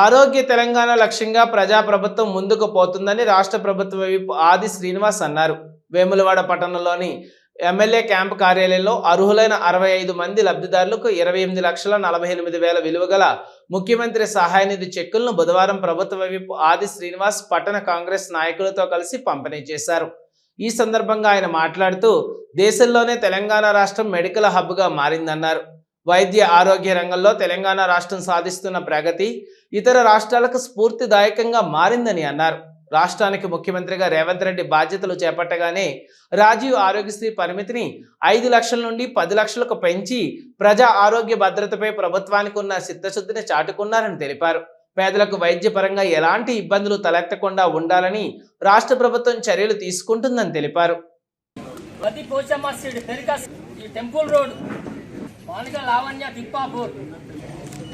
ఆరోగ్య తెలంగాణ లక్ష్యంగా ప్రజాప్రభుత్వం ముందుకు పోతుందని రాష్ట్ర ప్రభుత్వ వైపు ఆది శ్రీనివాస్ అన్నారు. వేములవాడ పట్టణంలోని ఎమ్మెల్యే క్యాంప్ కార్యాలయంలో అర్హులైన అరవై ఐదు మంది లబ్ధిదారులకు ఇరవై ఎనిమిది లక్షల నలభై ఎనిమిది వేల విలువగల ముఖ్యమంత్రి సహాయ నిధి చెక్కులను బుధవారం ప్రభుత్వ వైపు ఆది శ్రీనివాస్ పట్టణ కాంగ్రెస్ నాయకులతో కలిసి పంపిణీ చేశారు. ఈ సందర్భంగా ఆయన మాట్లాడుతూ దేశంలోనే తెలంగాణ రాష్ట్రం మెడికల్ హబ్గా మారిందన్నారు. వైద్య ఆరోగ్య రంగంలో తెలంగాణ రాష్ట్రం సాధిస్తున్న ప్రగతి ఇతర రాష్ట్రాలకు స్ఫూర్తిదాయకంగా మారిందని అన్నారు. రాష్ట్రానికి ముఖ్యమంత్రిగా రేవంత్ రెడ్డి బాధ్యతలు చేపట్టగానే రాజీవ్ ఆరోగ్యశ్రీ పరిమితిని ఐదు లక్షల నుండి పది లక్షలకు పెంచి ప్రజా ఆరోగ్య భద్రతపై ప్రభుత్వానికి ఉన్న సిద్ధశుద్ధిని చాటుకున్నారని తెలిపారు. పేదలకు వైద్యపరంగా ఎలాంటి ఇబ్బందులు తలెత్తకుండా ఉండాలని రాష్ట్ర ప్రభుత్వం చర్యలు తీసుకుంటుందని తెలిపారు. టెంపుల్ రోడ్ బాలిక Lavanya Tippapur.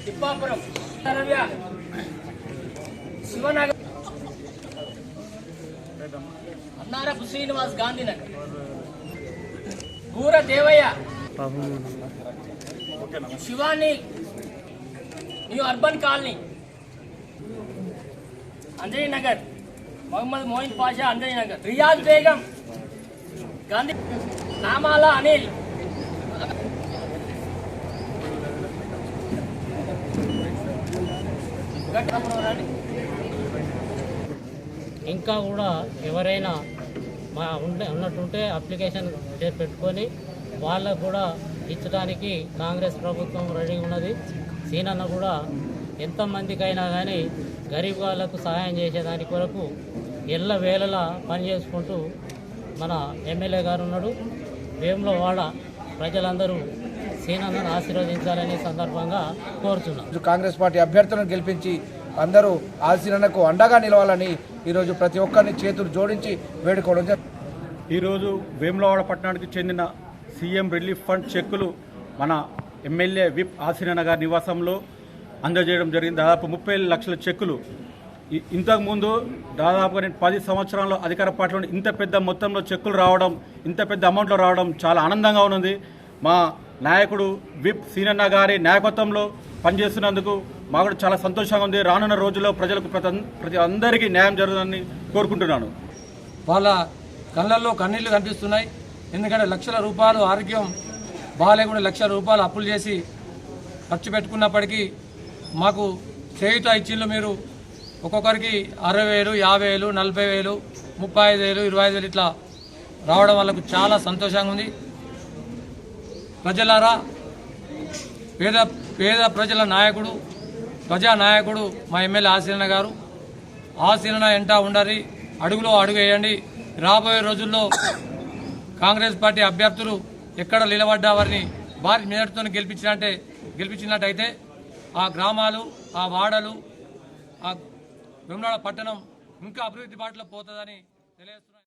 Tippapuram. రవ్య Shivanagar Annarapu Srinivas Gandhinagar. Boora Devayya. Shivani. New Urban Colony. Anjani Nagar Mohammed Moin Pasha Anjani Nagar Riyaz Begum. Gandhi Namala Anil గట్టినప్పుడు రండి. ఇంకా కూడా ఎవరైనా మా ఉండే ఉన్నట్టుంటే అప్లికేషన్ పెట్టుకొని వాళ్ళకు కూడా ఇచ్చడానికి కాంగ్రెస్ ప్రభుత్వం రెడీ ఉన్నది. సీనన్న కూడా ఎంతమందికైనా కానీ గరీబ్ వాళ్ళకు సహాయం చేసేదాని కొరకు ఎల్ల వేళలా పనిచేసుకుంటూ మన ఎమ్మెల్యే గారు ఉన్నాడు. వేములవాడ ప్రజలందరూ సీనన్నను ఆశీర్వదించాలని సందర్భంగా కోరుతున్నాం ఈరోజు కాంగ్రెస్ పార్టీ అభ్యర్థులను గెలిపించి అందరూ ఆశీలనకు అండగా నిలవాలని ఈరోజు ప్రతి ఒక్కరిని చేతులు జోడించి వేడుకోవడం జరిగింది. ఈరోజు వేములవాడ పట్టణానికి చెందిన సీఎం రిలీఫ్ ఫండ్ చెక్కులు మన ఎమ్మెల్యే విప్ ఆసిరన్న గారి నివాసంలో అందజేయడం జరిగింది. దాదాపు ముప్పై లక్షల చెక్కులు. ఇంతకుముందు దాదాపుగా నేను పది సంవత్సరాల్లో అధికార పార్టీలో ఇంత పెద్ద మొత్తంలో చెక్కులు రావడం ఇంత పెద్ద అమౌంట్లో రావడం చాలా ఆనందంగా ఉన్నది. మా నాయకుడు విప్ సీనన్న గారి నాయకత్వంలో పనిచేస్తున్నందుకు మాకు కూడా చాలా సంతోషంగా ఉంది. రానున్న రోజుల్లో ప్రజలకు ప్రతి ప్రతి అందరికీ న్యాయం జరుగుతుందని కోరుకుంటున్నాను. వాళ్ళ కళ్ళల్లో కన్నీళ్ళు కనిపిస్తున్నాయి. ఎందుకంటే లక్షల రూపాయలు ఆరోగ్యం బాగాలేకుండా లక్షల రూపాయలు అప్పులు చేసి ఖర్చు పెట్టుకున్నప్పటికీ మాకు చేయుత ఇచ్చిండ్రు మీరు. ఒక్కొక్కరికి అరవై వేలు యాభై వేలు నలభై వేలు ముప్పై ఐదు వేలు ఇరవై ఐదు వేలు ఇట్లా రావడం వాళ్ళకు చాలా సంతోషంగా ఉంది. ప్రజలారా పేద పేద ప్రజల నాయకుడు ప్రజా నాయకుడు మా ఎమ్మెల్యే ఆశీలన గారు ఆశీలన ఎంట ఉండాలి అడుగులో అడుగు వేయండి. రాబోయే రోజుల్లో కాంగ్రెస్ పార్టీ అభ్యర్థులు ఎక్కడ నిలబడ్డా వారిని భారీ మెజార్టీతో గెలిపించినట్టే గెలిపించినట్టయితే ఆ గ్రామాలు ఆ వాడలు ఆ వెమ్నాడ పట్టణం ఇంకా అభివృద్ధి బాటలో పోతుందని తెలియజేస్తున్నారు